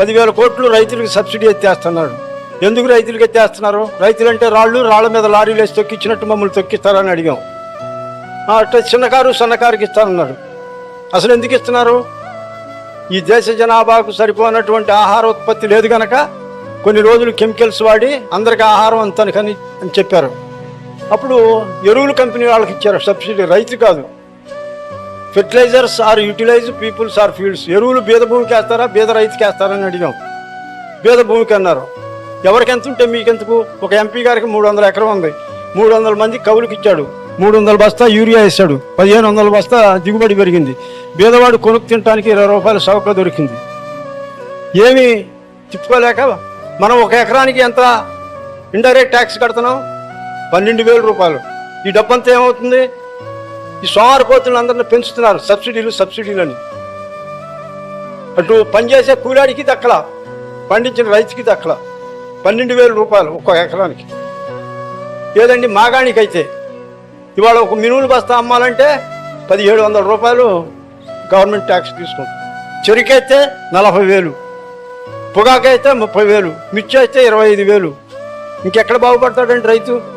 పదివేల కోట్లు రైతులకు సబ్సిడీ ఎత్తేస్తున్నాడు. ఎందుకు రైతులకు ఎత్తేస్తున్నారు? రైతులంటే రాళ్ళు రాళ్ళ మీద లారీలు వేసి తొక్కిచ్చినట్టు మమ్మల్ని తొక్కిస్తారని అడిగాం. ఆ, అట్లా చిన్నకారు సన్నకారుకి ఇస్తానన్నాడు అసలు ఎందుకు ఇస్తున్నారు? ఈ దేశ జనాభాకు సరిపోనటువంటి ఆహార ఉత్పత్తి లేదు కనుక కొన్ని రోజులు కెమికల్స్ వాడి అందరికి ఆహారం అంతనకని అని చెప్పారు. అప్పుడు ఎరువుల కంపెనీ వాళ్ళకి ఇచ్చారు. సబ్సిడీ రైతు కాదు. Fertilisers are utilise peoples our fields. ఎరువులు బీద భూమికి వేస్తారా? బీద రైతుకి వేస్తారని అడిగాం. బీద భూమికి అన్నారు. ఎవరికి ఎంత ఉంటే మీకెందుకు? ఒక ఎంపీ గారికి మూడు వందల ఎకరం ఉంది. మూడు వందల మంది కవులకు ఇచ్చాడు. మూడు వందల బస్తా యూరియా వేస్తాడు పదిహేను వందల బస్తా దిగుబడి పెరిగింది. బీదవాడు కొనుక్కు తినడానికి ఇరవై రూపాయల చౌక దొరికింది. ఏమి తిప్పుకోలేక మనం ఒక ఎకరానికి ఎంత ఇండైరెక్ట్ ట్యాక్స్ కడుతున్నాం? పన్నెండు వేల రూపాయలు. ఈ డబ్బంతా ఏమవుతుంది? ఈ సోమవారపోతులను అందరిని పెంచుతున్నారు. సబ్సిడీలు సబ్సిడీలు అని అటు పనిచేసే కూలాడికి దక్కల. పండించిన రైతుకి దక్కల. పన్నెండు వేల రూపాయలు ఒక్కో ఎకరానికి. ఏదండి మాగాణికైతే ఇవాళ ఒక మినువులు బస్తా అమ్మాలంటే పదిహేడు వందల రూపాయలు గవర్నమెంట్ ట్యాక్స్ తీసుకుంటుంది చెరుకైతే నలభై వేలు. పొగాకైతే ముప్పై వేలు. మిర్చి అయితే ఇరవై ఐదు వేలు. ఇంకెక్కడ బాగుపడతాడండి రైతు?